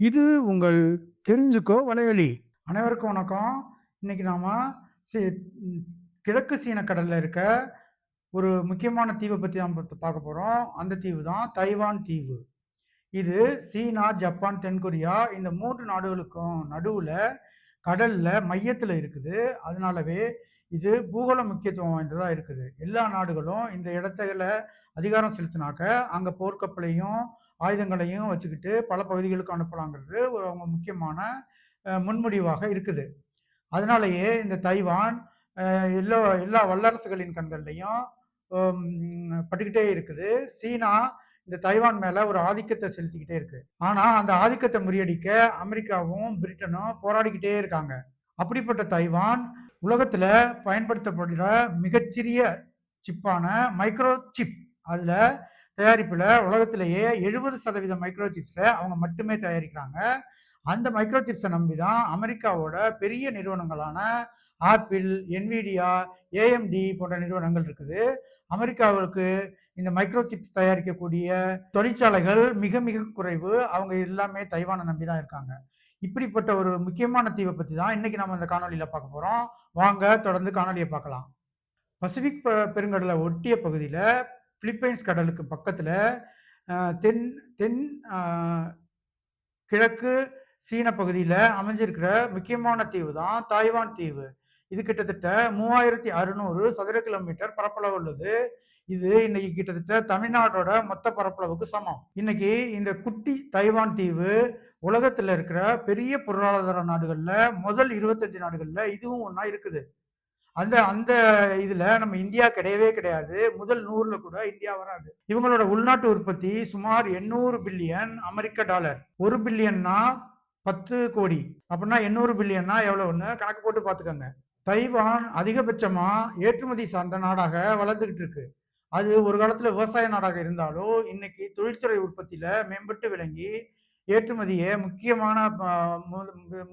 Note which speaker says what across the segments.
Speaker 1: இது உங்கள் தெரிஞ்சுக்கோ வலைவலி
Speaker 2: அனைவருக்கும் வணக்கம். இன்னைக்கு நாம சி கிழக்கு சீன கடல்ல இருக்க ஒரு முக்கியமான தீவை பத்தி தான் பார்க்க போறோம். அந்த தீவு தான் தைவான் தீவு. இது சீனா, ஜப்பான், தென்கொரியா இந்த மூன்று நாடுகளுக்கும் நடுவுல கடல்ல மையத்துல இருக்குது. அதனாலவே இது பூகோள முக்கியத்துவம் வாய்ந்ததா இருக்குது. எல்லா நாடுகளும் இந்த இடத்துல அதிகாரம் செலுத்தினாக்க, அங்க போர்க்கப்பலையும், ஆயுதங்களையும் வச்சுக்கிட்டு பல பகுதிகளுக்கு அனுப்பலாங்கிறது ஒரு அவங்க முக்கியமான முன்முடிவாக இருக்குது. அதனாலேயே இந்த தைவான் எல்லா எல்லா வல்லரசுகளின் கண்கள்லையும் பட்டுக்கிட்டே இருக்குது. சீனா இந்த தைவான் மேல ஒரு ஆதிக்கத்தை செலுத்திக்கிட்டே இருக்கு. ஆனா, அந்த ஆதிக்கத்தை முறியடிக்க அமெரிக்காவும், பிரிட்டனும் போராடிக்கிட்டே இருக்காங்க. அப்படிப்பட்ட தைவான் உலகத்துல பயன்படுத்தப்படுற மிகச்சிறிய சிப்பான மைக்ரோ சிப் அதுல தயாரிப்புல உலகத்திலேயே 70% மைக்ரோ சிப்ஸை அவங்க மட்டுமே தயாரிக்கிறாங்க. அந்த மைக்ரோ சிப்ஸை நம்பி தான் அமெரிக்காவோட பெரிய நிறுவனங்களான ஆப்பிள், என்விடியா, ஏஎம்டி போன்ற நிறுவனங்கள் இருக்குது. அமெரிக்காவுக்கு இந்த மைக்ரோ சிப்ஸ் தயாரிக்கக்கூடிய தொழிற்சாலைகள் மிக மிக குறைவு. அவங்க எல்லாமே தைவான நம்பி தான் இருக்காங்க. இப்படிப்பட்ட ஒரு முக்கியமான தீவை பற்றி தான் இன்றைக்கி நம்ம இந்த காணொலியில் பார்க்க போகிறோம் வாங்க தொடர்ந்து காணொலியை பார்க்கலாம். பசிபிக் பெருங்கடலை ஒட்டிய பகுதியில் பிலிப்பைன்ஸ் கடலுக்கு பக்கத்தில் தென் தென் கிழக்கு சீன பகுதியில் அமைஞ்சிருக்கிற முக்கியமான தீவு தான் தாய்வான் தீவு. இது கிட்டத்தட்ட 3600 சதுர கிலோமீட்டர் பரப்பளவு உள்ளது. இது இன்னைக்கு கிட்டத்தட்ட தமிழ்நாடோட மொத்த பரப்பளவுக்கு சமம். இன்னைக்கு இந்த குட்டி தைவான் தீவு உலகத்தில் இருக்கிற பெரிய பொருளாதார நாடுகளில் முதல் இருபத்தஞ்சு நாடுகளில் இதுவும் ஒன்றா இருக்குது. அந்த அந்த இதில் நம்ம இந்தியா கிடையவே கிடையாது. முதல் 100ல கூட இந்தியா வராது. இவங்களோட உள்நாட்டு உற்பத்தி சுமார் 800 பில்லியன் அமெரிக்க டாலர். ஒரு பில்லியன்னா 10 கோடி. அப்படின்னா எண்ணூறு பில்லியன்னா எவ்வளவுன்னு கணக்கு போட்டு பார்த்துக்கோங்க தைவான் அதிகபட்சமா ஏற்றுமதி சார்ந்த நாடாக வளர்ந்துகிட்டு இருக்கு. அது ஒரு காலத்துல விவசாய நாடாக இருந்தாலும், இன்னைக்கு தொழில்துறை உற்பத்தியில மேம்பட்டு விளங்கி, ஏற்றுமதியை முக்கியமான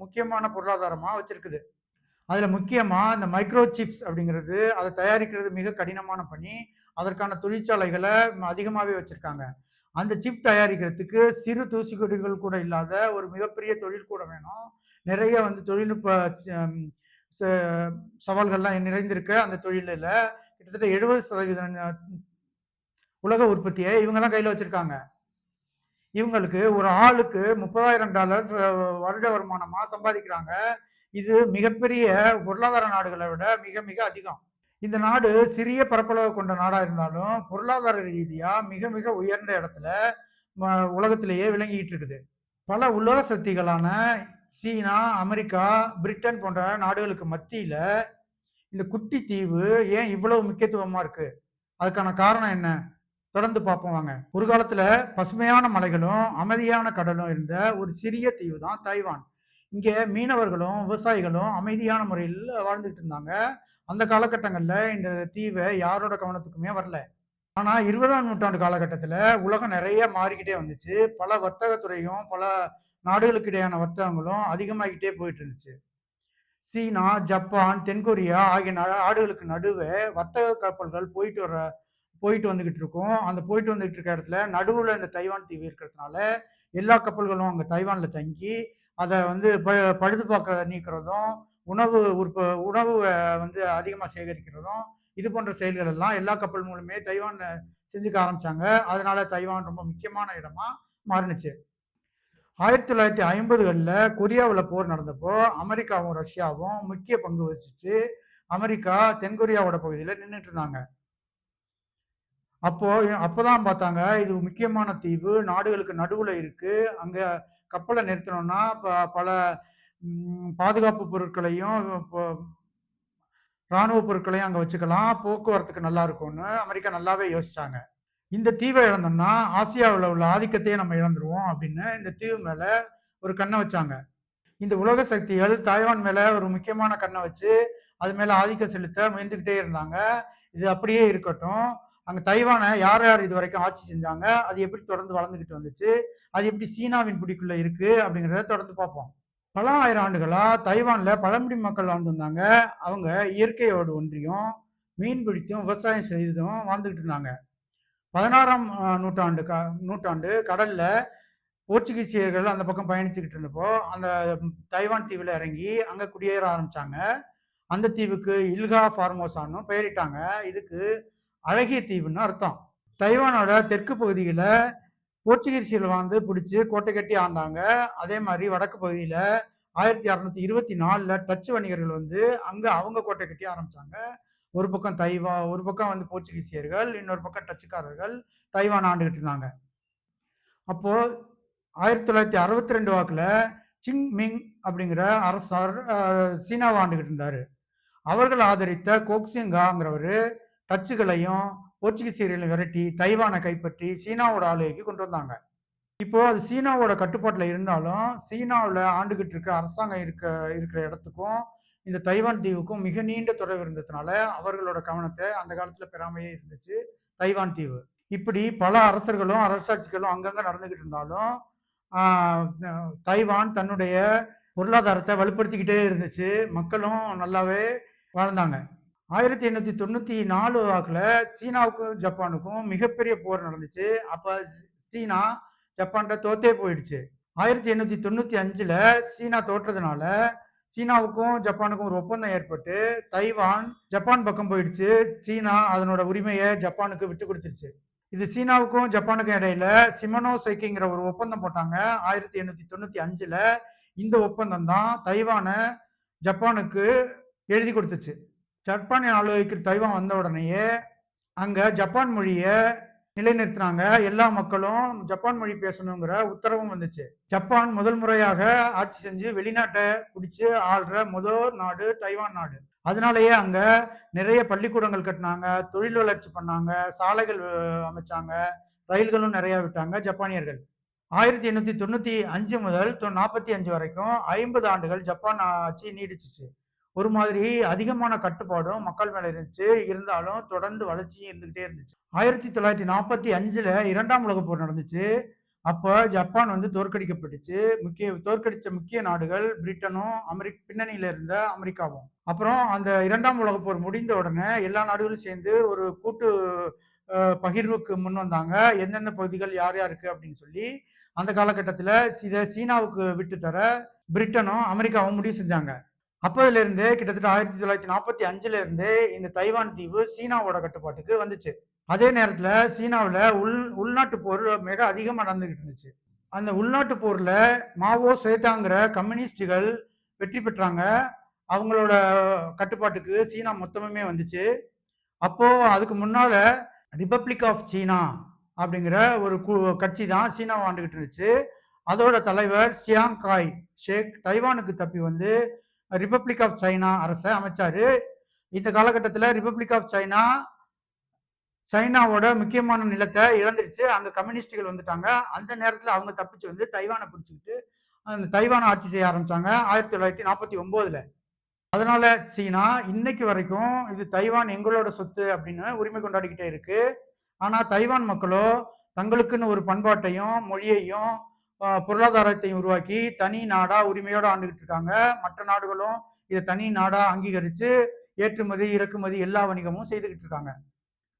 Speaker 2: முக்கியமான பொருளாதாரமா வச்சிருக்குது. அதில் முக்கியமாக இந்த மைக்ரோ சிப்ஸ் அப்படிங்கிறது, அதை தயாரிக்கிறது மிக கடினமான பணி. அதற்கான தொழிற்சாலைகளை அதிகமாகவே வச்சுருக்காங்க அந்த சிப் தயாரிக்கிறதுக்கு சிறு தூசிக்கொடிகள் கூட இல்லாத ஒரு மிகப்பெரிய தொழில் கூட வேணும். நிறைய வந்து தொழில்நுட்ப ச சவால்கள்லாம் நிறைந்திருக்கு அந்த தொழிலில் கிட்டத்தட்ட 70% உலக உற்பத்தியை இவங்க தான் வச்சுருக்காங்க இவங்களுக்கு ஒரு ஆளுக்கு $30,000 வருட வருமானமாக சம்பாதிக்கிறாங்க. இது மிகப்பெரிய பொருளாதார நாடுகளை விட மிக மிக அதிகம். இந்த நாடு சிறிய பரப்பளவு கொண்ட நாடாக இருந்தாலும், பொருளாதார ரீதியாக மிக மிக உயர்ந்த இடத்துல உலகத்திலேயே விளங்கிக்கிட்டு இருக்குது. பல உலக சக்திகளான சீனா, அமெரிக்கா, பிரிட்டன் போன்ற நாடுகளுக்கு மத்தியில் இந்த குட்டி தீவு ஏன் இவ்வளவு முக்கியத்துவமாக இருக்கு? அதுக்கான காரணம் என்ன? தொடர்ந்து பார்ப்போம் வாங்க. ஒரு காலத்தில் பசுமையான மலைகளும், அமைதியான கடலும் இருந்த ஒரு சிறிய தீவு தான் தைவான். இங்கே மீனவர்களும், விவசாயிகளும் அமைதியான முறையில் வாழ்ந்துகிட்டு இருந்தாங்க. அந்த காலகட்டங்களில் இந்த தீவை யாரோட கவனத்துக்குமே வரல. ஆனால் இருபதாம் நூற்றாண்டு காலகட்டத்தில் உலகம் நிறைய மாறிக்கிட்டே வந்துச்சு. பல வர்த்தகத்துறையும் பல நாடுகளுக்கு இடையான வர்த்தகங்களும் அதிகமாகிட்டே போயிட்டு இருந்துச்சு. சீனா, ஜப்பான், தென்கொரியா ஆகிய நாடுகளுக்கு நடுவே வர்த்தக கப்பல்கள் போயிட்டு வர போயிட்டு வந்துகிட்டு இருக்கோம் அந்த போயிட்டு வந்துகிட்டு இருக்க இடத்துல நடுவில் இந்த தைவான் தீவு இருக்கிறதுனால, எல்லா கப்பல்களும் அங்கே தைவானில் தங்கி, அதை வந்து ப பழுது பார்க்க நீக்கிறதும் உணவு உற்ப உணவு வந்து அதிகமாக சேகரிக்கிறதும், இது போன்ற செயல்கள் எல்லாம் எல்லா கப்பல் மூலமே தைவான் செஞ்சுக்க ஆரம்பிச்சாங்க. அதனால தைவான் ரொம்ப முக்கியமான இடமா மாறுனுச்சு. 1950கள்ல கொரியாவுல போர் நடந்தப்போ, அமெரிக்காவும், ரஷ்யாவும் முக்கிய பங்கு வகிச்சுச்சு. அமெரிக்கா தென்கொரியாவோட பகுதியில் நின்றுட்டு இருந்தாங்க. அப்போ அப்பதான் பார்த்தாங்க, இது முக்கியமான தீவு. நாடுகளுக்கு நடுவுல இருக்கு. அங்க கப்பலை நிறுத்தணும்னா, ப பல பாதுகாப்பு பொருட்களையும், இப்போ பொருட்களையும் அங்கே வச்சுக்கலாம். போக்குவரத்துக்கு நல்லா இருக்கும்னு அமெரிக்கா நல்லாவே யோசிச்சாங்க. இந்த தீவை இழந்தோம்னா, ஆசியாவில் உள்ள ஆதிக்கத்தையே நம்ம இழந்துருவோம் அப்படின்னு இந்த தீவு மேலே ஒரு கண்ணை வச்சாங்க. இந்த உலக சக்திகள் தாய்வான் மேலே ஒரு முக்கியமான கண்ணை வச்சு, அது மேலே ஆதிக்கம் செலுத்த முயன்றுக்கிட்டே இருந்தாங்க. இது அப்படியே இருக்கட்டும். அங்க தைவானை யார் யார் இது வரைக்கும் ஆட்சி செஞ்சாங்க? அது எப்படி தொடர்ந்து வளர்ந்துகிட்டு வந்துச்சு? அது எப்படி சீனாவின் பிடிக்குள்ள இருக்கு? அப்படிங்கிறத தொடர்ந்து பார்ப்போம். பல ஆயிரம் ஆண்டுகளா தைவான்ல பழங்குடி மக்கள் வாழ்ந்து வந்தாங்க. அவங்க இயற்கையோடு ஒன்றியும், மீன் பிடித்தும், விவசாயம் செய்ததும் வாழ்ந்துகிட்டு இருந்தாங்க. பதினாறாம் நூற்றாண்டு க நூற்றாண்டு கடல்ல போர்ச்சுகீசியர்கள் அந்த பக்கம் பயணிச்சுக்கிட்டு இருந்தப்போ அந்த தைவான் தீவில் இறங்கி அங்கே குடியேற ஆரம்பிச்சாங்க அந்த தீவுக்கு இல்கா ஃபார்மோசான்னு பெயரிட்டாங்க இதுக்கு அழகிய தீவுன்னு அர்த்தம். தைவானோட தெற்கு பகுதியில் போர்ச்சுகீசியில் வந்து பிடிச்சி கோட்டை கட்டி ஆண்டாங்க. அதே மாதிரி வடக்கு பகுதியில் ஆயிரத்தி அறநூத்தி இருபத்தி நாலில் டச்சு வணிகர்கள் வந்து அங்கே அவங்க கோட்டை கட்டி ஆரம்பித்தாங்க ஒரு பக்கம் தைவா ஒரு பக்கம் வந்து போர்ச்சுகீசியர்கள் இன்னொரு பக்கம் டச்சுக்காரர்கள் தைவான் ஆண்டுகிட்டு இருந்தாங்க. அப்போது ஆயிரத்தி தொள்ளாயிரத்தி அறுபத்தி ரெண்டு வாக்கில் சிங் மிங் அப்படிங்கிற அரசர் சீனாவை ஆண்டுகிட்டு இருந்தார். அவர்கள் ஆதரித்த கோக்சிங்காங்கிறவர் டச்சுகளையும் போர்ச்சுகீசியர்களையும் விரட்டி தைவானை கைப்பற்றி சீனாவோட ஆளுகைக்கு கொண்டு வந்தாங்க. இப்போ அது சீனாவோட கட்டுப்பாட்டில் இருந்தாலும் சீனாவில் ஆண்டுகிட்டு இருக்க அரசாங்கம் இருக்க இருக்கிற இடத்துக்கும் இந்த தைவான் தீவுக்கும் மிக நீண்ட தொடர்பு இருந்ததுனால அவர்களோட கவனத்தை அந்த காலத்தில் பெறாமையே இருந்துச்சு தைவான் தீவு. இப்படி பல அரசர்களும் அரசாட்சிகளும் அங்கங்கே நடந்துக்கிட்டு இருந்தாலும் தைவான் தன்னுடைய பொருளாதாரத்தை வலுப்படுத்திக்கிட்டே இருந்துச்சு. மக்களும் நல்லாவே வாழ்ந்தாங்க. ஆயிரத்தி எண்ணூத்தி தொண்ணூற்றி நாலு வாக்கில் சீனாவுக்கும் ஜப்பானுக்கும் மிகப்பெரிய போர் நடந்துச்சு. அப்போ சீனா ஜப்பான்கிட்ட தோத்தே போயிடுச்சு. ஆயிரத்தி எண்ணூற்றி தொண்ணூற்றி அஞ்சில் சீனா தோற்றதுனால சீனாவுக்கும் ஜப்பானுக்கும் ஒரு ஒப்பந்தம் ஏற்பட்டு தைவான் ஜப்பான் பக்கம் போயிடுச்சு. சீனா அதனோட உரிமையை ஜப்பானுக்கு விட்டு கொடுத்துருச்சு. இது சீனாவுக்கும் ஜப்பானுக்கும் இடையில சிமனோ சைக்கிங்கிற ஒரு ஒப்பந்தம் போட்டாங்க. ஆயிரத்தி எண்ணூற்றி தொண்ணூற்றி அஞ்சில் இந்த ஒப்பந்தம் தான் தைவானை ஜப்பானுக்கு எழுதி கொடுத்துச்சு. ஜப்பானிய ஆளுகைக்கு தைவான் வந்த உடனேயே அங்கே ஜப்பான் மொழியை நிலைநிறுத்தினாங்க. எல்லா மக்களும் ஜப்பான் மொழி பேசணுங்கிற உத்தரவும் வந்துச்சு. ஜப்பான் முதல் முறையாக ஆட்சி செஞ்சு வெளிநாட்டை பிடிச்சு ஆள்ற முதல் நாடு தைவான் நாடு. அதனாலேயே அங்க நிறைய பள்ளிக்கூடங்கள் கட்டினாங்க தொழில் வளர்ச்சி பண்ணாங்க சாலைகள் அமைச்சாங்க ரயில்களும் நிறைய விட்டாங்க ஜப்பானியர்கள். ஆயிரத்தி எண்ணூத்தி தொண்ணூத்தி அஞ்சு முதல் நாற்பத்தி அஞ்சு வரைக்கும் ஐம்பது ஆண்டுகள் ஜப்பான் ஆட்சி நீடிச்சிச்சு. ஒரு மாதிரி அதிகமான கட்டுப்பாடும் மக்கள் மேல இருந்துச்சு. இருந்தாலும் தொடர்ந்து வளர்ச்சியும் இருந்துகிட்டே இருந்துச்சு. ஆயிரத்தி தொள்ளாயிரத்தி நாற்பத்தி அஞ்சுல இரண்டாம் உலக போர் நடந்துச்சு. அப்போ ஜப்பான் வந்து தோற்கடிக்கப்பட்டுச்சு. முக்கிய தோற்கடிச்ச முக்கிய நாடுகள் பிரிட்டனும் அமெரிக் பின்னணியில இருந்த அமெரிக்காவும். அப்புறம் அந்த இரண்டாம் உலக போர் முடிந்த உடனே எல்லா நாடுகளும் சேர்ந்து ஒரு கூட்டு பகிர்வுக்கு முன் வந்தாங்க. எந்தெந்த பகுதிகள் யார் யாருக்கு அப்படின்னு சொல்லி அந்த காலகட்டத்தில் இதை சீனாவுக்கு விட்டு தர பிரிட்டனும் அமெரிக்காவும் முடிவு செஞ்சாங்க. அப்பதுல இருந்து கிட்டத்தட்ட ஆயிரத்தி தொள்ளாயிரத்தி நாற்பத்தி அஞ்சுல இருந்து இந்த தைவான் தீவு சீனாவோட கட்டுப்பாட்டுக்கு வந்துச்சு. அதே நேரத்துல சீனாவில் உள் உள்நாட்டு போர் மிக அதிகமாக நடந்துகிட்டு இருந்துச்சு. அந்த உள்நாட்டு போர்ல மாவோ சேத்தாங்கிற கம்யூனிஸ்டுகள் வெற்றி பெற்றாங்க. அவங்களோட கட்டுப்பாட்டுக்கு சீனா மொத்தமுமே வந்துச்சு. அப்போ அதுக்கு முன்னால ரிப்பப்ளிக் ஆஃப் சீனா அப்படிங்கிற ஒரு கு- கட்சி தான் சீனாவை ஆண்டுகிட்டு இருந்துச்சு. அதோட தலைவர் சியாங் காய் ஷேக் தைவானுக்கு தப்பி வந்து ரிப்பப்ளிக் ஆஃப் சைனா அரசை அமைச்சாரு. இந்த காலகட்டத்தில் ரிப்பப்ளிக் ஆஃப் சைனா சைனாவோட முக்கியமான நிலத்தை இழந்துருச்சு. அந்த கம்யூனிஸ்டுகள் வந்துட்டாங்க. அந்த நேரத்தில் அவங்க தப்பிச்சு வந்து தைவானை பிடிச்சிக்கிட்டு அந்த தைவானை ஆட்சி செய்ய ஆரம்பித்தாங்க ஆயிரத்தி தொள்ளாயிரத்தி நாற்பத்தி ஒம்போதில். அதனால சீனா இன்னைக்கு வரைக்கும் இது தைவான் எங்களோட சொத்து அப்படின்னு உரிமை கொண்டாடிக்கிட்டே இருக்கு. ஆனால் தைவான் மக்களோ தங்களுக்குன்னு ஒரு பண்பாட்டையும் மொழியையும் பொருளாதாரத்தையும் உருவாக்கி தனி நாடா உரிமையோட ஆண்டுகிட்டு இருக்காங்க. மற்ற நாடுகளும் இதை தனி நாடா அங்கீகரிச்சு ஏற்றுமதி இறக்குமதி எல்லா வணிகமும் செய்துக்கிட்டு இருக்காங்க.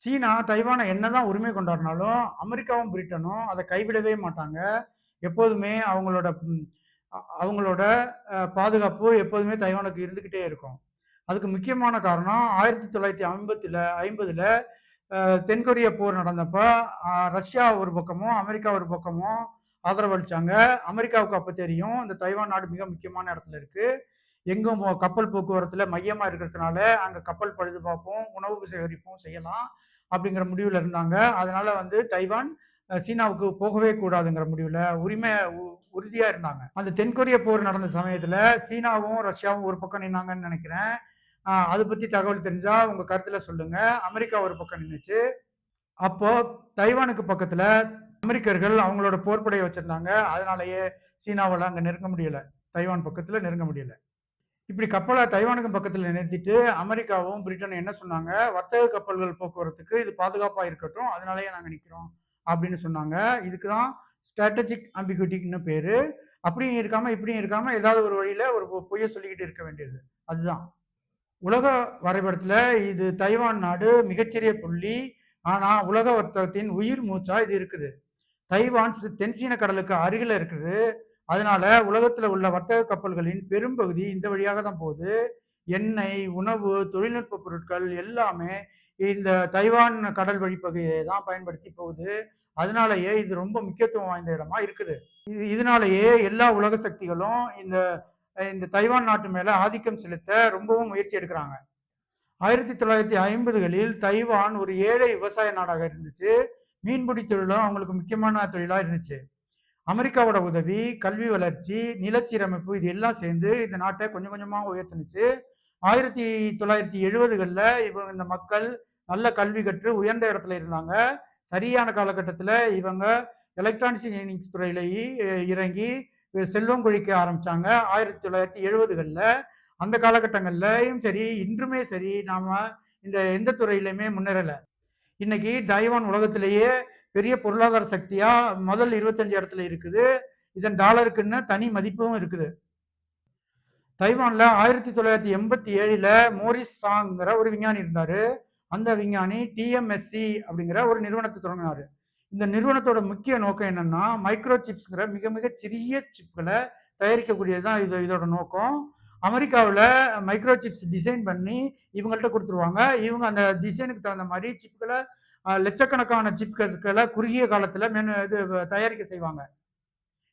Speaker 2: சீனா தைவானை என்னதான் உரிமை கொண்டாடினாலும் அமெரிக்காவும் பிரிட்டனும் அதை கைவிடவே மாட்டாங்க. எப்போதுமே அவங்களோட அவங்களோட பாதுகாப்பு எப்போதுமே தைவானுக்கு இருந்துக்கிட்டே இருக்கும். அதுக்கு முக்கியமான காரணம் ஆயிரத்தி தொள்ளாயிரத்தி ஐம்பத்தில் ஐம்பதுல தென்கொரிய போர் நடந்தப்ப ரஷ்யா ஒரு பக்கமும் அமெரிக்கா ஒரு பக்கமும் ஆதரவளிச்சாங்க. அமெரிக்காவுக்கு அப்போ தெரியும். இந்த தைவான் நாடு மிக முக்கியமான இடத்துல இருக்கு. எங்கும் போ- கப்பல் போக்குவரத்துல மையமா இருக்கிறதுனால அங்கே கப்பல் பழுது பார்ப்போம் உணவு சேகரிப்பும் செய்யலாம் அப்படிங்கிற முடிவில் இருந்தாங்க. அதனால வந்து தைவான் சீனாவுக்கு போகவே கூடாதுங்கிற முடிவில் உரிமை உ- இருந்தாங்க. அந்த தென்கொரிய போர் நடந்த சமயத்தில் சீனாவும் ரஷ்யாவும் ஒரு பக்கம் நின்னாங்கன்னு நினைக்கிறேன். அதை பற்றி தகவல் தெரிஞ்சால் உங்கள் கருத்தில் சொல்லுங்கள் அமெரிக்கா ஒரு பக்கம் நின்றுச்சு அப்போது தைவானுக்கு பக்கத்தில் அமெரிக்கர்கள் அவங்களோட போர்ப்படையை வச்சிருந்தாங்க. அதனாலேயே சீனாவால் அங்கே நெருங்க முடியல. தைவான் பக்கத்தில் நெருங்க முடியல. இப்படி கப்பலை தைவானுக்கு பக்கத்தில் நிறுத்திட்டு அமெரிக்காவும் பிரிட்டனும் என்ன சொன்னாங்க? வர்த்தக கப்பல்கள் போக்குவரத்துக்கு இது பாதுகாப்பாக இருக்கட்டும். அதனாலேயே நாங்கள் நிற்கிறோம் அப்படின்னு சொன்னாங்க. இதுக்கு தான் ஸ்ட்ராட்டஜிக் ஆம்பிகுட்டின்னு பேர். அப்படியும் இருக்காமல் இப்படியும் இருக்காமல் ஏதாவது ஒரு வழியில் ஒரு பொ- பொய்யை சொல்லிக்கிட்டு இருக்க வேண்டியது. அதுதான். உலக வரைபடத்தில் இது தைவான் நாடு மிகச்சிறிய புள்ளி. ஆனால் உலக வர்த்தகத்தின் உயிர் மூச்சா இது இருக்குது. தைவான் சிறு தென்சீன கடலுக்கு அருகில் இருக்குது. அதனால உலகத்துல உள்ள வர்த்தக கப்பல்களின் பெரும்பகுதி இந்த வழியாக தான் போகுது. எண்ணெய் உணவு தொழில்நுட்ப பொருட்கள் எல்லாமே இந்த தைவான் கடல் வழிப்பகுதியை தான் பயன்படுத்தி போகுது. அதனாலயே இது ரொம்ப முக்கியத்துவம் வாய்ந்த இடமா இருக்குது. இது இதனாலேயே எல்லா உலக சக்திகளும் இந்த இந்த தைவான் நாட்டு மேல ஆதிக்கம் செலுத்த ரொம்பவும் முயற்சி எடுக்கிறாங்க. ஆயிரத்தி தொள்ளாயிரத்தி ஐம்பதுகளில் தைவான் ஒரு ஏழை விவசாய நாடாக இருந்துச்சு. மீன்பிடி தொழிலும் அவங்களுக்கு முக்கியமான தொழிலாக இருந்துச்சு. அமெரிக்காவோட உதவி கல்வி வளர்ச்சி நிலச்சீரமைப்பு இது எல்லாம் சேர்ந்து இந்த நாட்டை கொஞ்சம் கொஞ்சமாக உயர்த்துனுச்சு. ஆயிரத்தி தொள்ளாயிரத்தி எழுபதுகளில் இவங்க இந்த மக்கள் நல்ல கல்வி கற்று உயர்ந்த இடத்துல இருந்தாங்க. சரியான காலகட்டத்தில் இவங்க எலக்ட்ரானிக்ஸ் இன்ஜினியரிங் துறையிலேயே இறங்கி செல்வம் கொழிக்க ஆரம்பித்தாங்க ஆயிரத்தி தொள்ளாயிரத்தி எழுபதுகளில் அந்த காலகட்டங்கள்லையும் சரி இன்றுமே சரி நாம் இந்த எந்த துறையிலையுமே முன்னேறலை. இன்னைக்கு தைவான் உலகத்திலேயே பெரிய பொருளாதார சக்தியா முதல் இருபத்தஞ்சு இடத்துல இருக்குது. இதன் டாலருக்குன்னு தனி மதிப்பும் இருக்குது. தைவான்ல ஆயிரத்தி தொள்ளாயிரத்தி எண்பத்தி ஏழுல மோரிஸ் சாங்கிற ஒரு விஞ்ஞானி இருந்தாரு. அந்த விஞ்ஞானி டிஎம்எஸ்சி அப்படிங்கிற ஒரு நிறுவனத்தை தொடங்கினாரு. இந்த நிறுவனத்தோட முக்கிய நோக்கம் என்னன்னா மைக்ரோ சிப்ஸ்ங்கிற மிக மிக சிறிய சிப்களை தயாரிக்கக்கூடியது தான் இது இதோட நோக்கம். அமெரிக்காவில் மைக்ரோ சிப்ஸ் டிசைன் பண்ணி இவங்கள்ட்ட கொடுத்துருவாங்க. இவங்க அந்த டிசைனுக்கு தகுந்த மாதிரி சிப்புகளை லட்சக்கணக்கான சிப்களை குறுகிய காலத்தில் மெனு இது தயாரிக்க செய்வாங்க.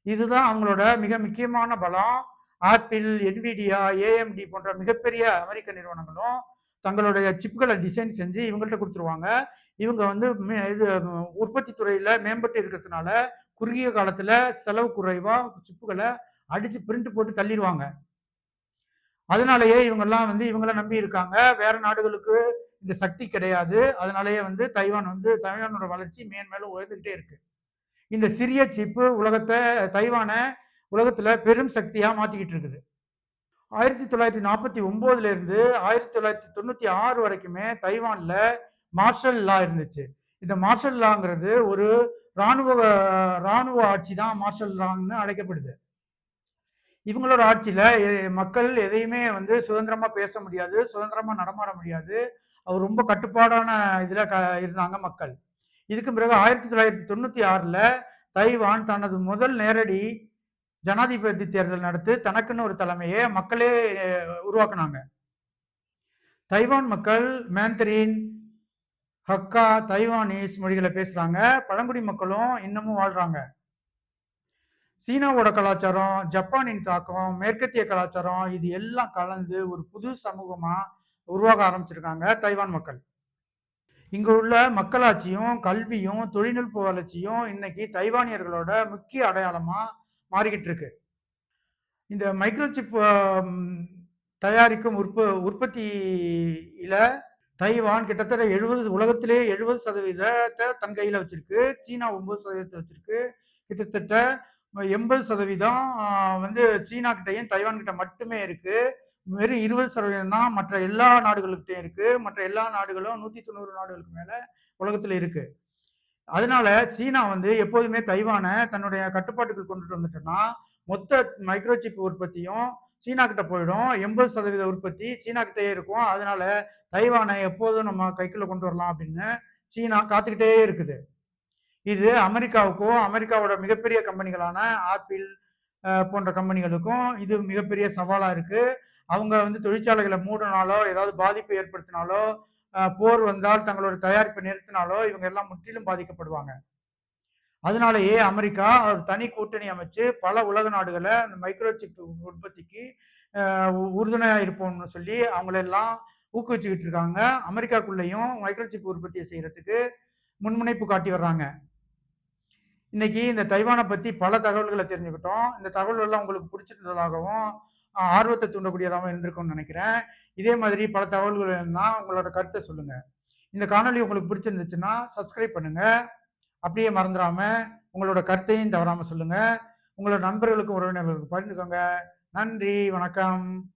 Speaker 2: இதுதான் அவங்களோட மிக முக்கியமான பலம். ஆப்பிள் என்விடியா ஏஎம்டி போன்ற மிகப்பெரிய அமெரிக்க நிறுவனங்களும் தங்களுடைய சிப்புகளை டிசைன் செஞ்சு இவங்கள்ட்ட கொடுத்துருவாங்க. இவங்க வந்து மே- இது உற்பத்தி துறையில் மேம்பட்டு இருக்கிறதுனால குறுகிய காலத்தில் செலவு குறைவாக சிப்புகளை அடித்து பிரிண்ட் போட்டு தள்ளிடுவாங்க அதனாலயே இவங்கெல்லாம் வந்து இவங்கள நம்பி இருக்காங்க. வேற நாடுகளுக்கு இந்த சக்தி கிடையாது. அதனாலயே வந்து தைவான் வந்து தைவானோட வளர்ச்சி மேன்மேலும் உயர்ந்துகிட்டே இருக்கு. இந்த சிறிய சிப்பு உலகத்தை தைவானை உலகத்துல பெரும் சக்தியா மாத்திக்கிட்டு இருக்குது. ஆயிரத்தி தொள்ளாயிரத்தி நாற்பத்தி ஒன்பதுல இருந்து ஆயிரத்தி தொள்ளாயிரத்தி தொண்ணூத்தி ஆறு வரைக்குமே தைவான்ல மார்ஷல் லா இருந்துச்சு. இந்த மார்ஷல் லாங்கிறது ஒரு ராணுவ ராணுவ ஆட்சி தான் மார்ஷல் லான்னு அழைக்கப்படுது. இவங்களோட ஆட்சியில எ- மக்கள் எதையுமே வந்து சுதந்திரமா பேச முடியாது சுதந்திரமா நடமாட முடியாது. அவர் ரொம்ப கட்டுப்பாடான இதுல க இருந்தாங்க மக்கள். இதுக்கு பிறகு ஆயிரத்தி தொள்ளாயிரத்தி தொண்ணூத்தி ஆறுல தைவான் தனது முதல் நேரடி ஜனாதிபதி தேர்தல் நடத்தி தனக்குன்னு ஒரு தலைமையை மக்களே உருவாக்குனாங்க. தைவான் மக்கள் மேந்தரின் ஹக்கா தைவானீஸ் மொழிகளை பேசுறாங்க. பழங்குடி மக்களும் இன்னமும் வாழ்றாங்க. சீனாவோட கலாச்சாரம் ஜப்பானின் தாக்கம் மேற்கத்திய கலாச்சாரம் இது எல்லாம் கலந்து ஒரு புது சமூகமா உருவாக ஆரம்பிச்சிருக்காங்க தைவான் மக்கள். இங்க உள்ள மக்களாட்சியும் கல்வியும் தொழில்நுட்ப வளர்ச்சியும் இன்னைக்கு தைவானியர்களோட முக்கிய அடையாளமா மாறிக்கிட்டு இருக்கு. இந்த மைக்ரோசிப் தயாரிக்கும் உற்ப உற்பத்தியில தைவான் கிட்டத்தட்ட எழுபது உலகத்திலே எழுபது சதவீதத்தை தன் கையில் வச்சிருக்கு. சீனா ஒன்பது சதவீதத்தை வச்சிருக்கு. கிட்டத்தட்ட எண்பது சதவீதம் வந்து சீனா கிட்டையும் தைவான் கிட்ட மட்டுமே இருக்கு. வெறும் இருபது சதவீதம் தான் மற்ற எல்லா நாடுகளுக்கிட்டையும் இருக்கு. மற்ற எல்லா நாடுகளும் நூத்தி தொண்ணூறு நாடுகளுக்கு மேல உலகத்துல இருக்கு. அதனால சீனா வந்து எப்போதுமே தைவானை தன்னுடைய கட்டுப்பாட்டுக்கு கொண்டுட்டு வந்துட்டோம்னா மொத்த மைக்ரோசிப் உற்பத்தியும் சீனா கிட்ட போயிடும். எண்பது சதவீத உற்பத்தி சீனா கிட்டே இருக்கும். அதனால தைவானை எப்போதும் நம்ம கைக்குள்ள கொண்டு வரலாம் அப்படின்னு சீனா காத்துக்கிட்டே இருக்குது. இது அமெரிக்காவுக்கும் அமெரிக்காவோட மிகப்பெரிய கம்பெனிகளான ஆப்பிள் போன்ற கம்பெனிகளுக்கும் இது மிகப்பெரிய சவாலாக இருக்குது அவங்க வந்து தொழிற்சாலைகளை மூடினாலோ ஏதாவது பாதிப்பு ஏற்படுத்தினாலோ போர் வந்தால் தங்களோட தயாரிப்பை நிறுத்தினாலோ இவங்க எல்லாம் முற்றிலும் பாதிக்கப்படுவாங்க. அதனாலேயே அமெரிக்கா ஒரு தனி கூட்டணி அமைச்சு பல உலக நாடுகளை அந்த மைக்ரோசிப் உற்பத்திக்கு உறுதுணையாக உ- இருப்போம்னு சொல்லி அவங்களெல்லாம் ஊக்குவிச்சுக்கிட்டு இருக்காங்க. அமெரிக்காக்குள்ளேயும் மைக்ரோசிப் உற்பத்தியை செய்கிறதுக்கு முன்முனைப்பு காட்டி வர்றாங்க. இன்னைக்கு இந்த தைவானை பத்தி பல தகவல்களை தெரிஞ்சுக்கிட்டோம். இந்த தகவல்கள் எல்லாம் உங்களுக்கு பிடிச்சிருந்ததாகவும் ஆர்வத்தை தூண்டக்கூடியதாகவும் இருந்திருக்கும்னு நினைக்கிறேன். இதே மாதிரி பல தகவல்கள் வேணும்னா உங்களோட கருத்தை சொல்லுங்க. இந்த காணொளி உங்களுக்கு பிடிச்சிருந்துச்சுன்னா சப்ஸ்கிரைப் பண்ணுங்க. அப்படியே மறந்துடாம உங்களோட கருத்தையும் தவறாமல் சொல்லுங்க. உங்களோட நண்பர்களுக்கும் உறவினர்களுக்கும் பகிர்ந்துக்கோங்க. நன்றி வணக்கம்.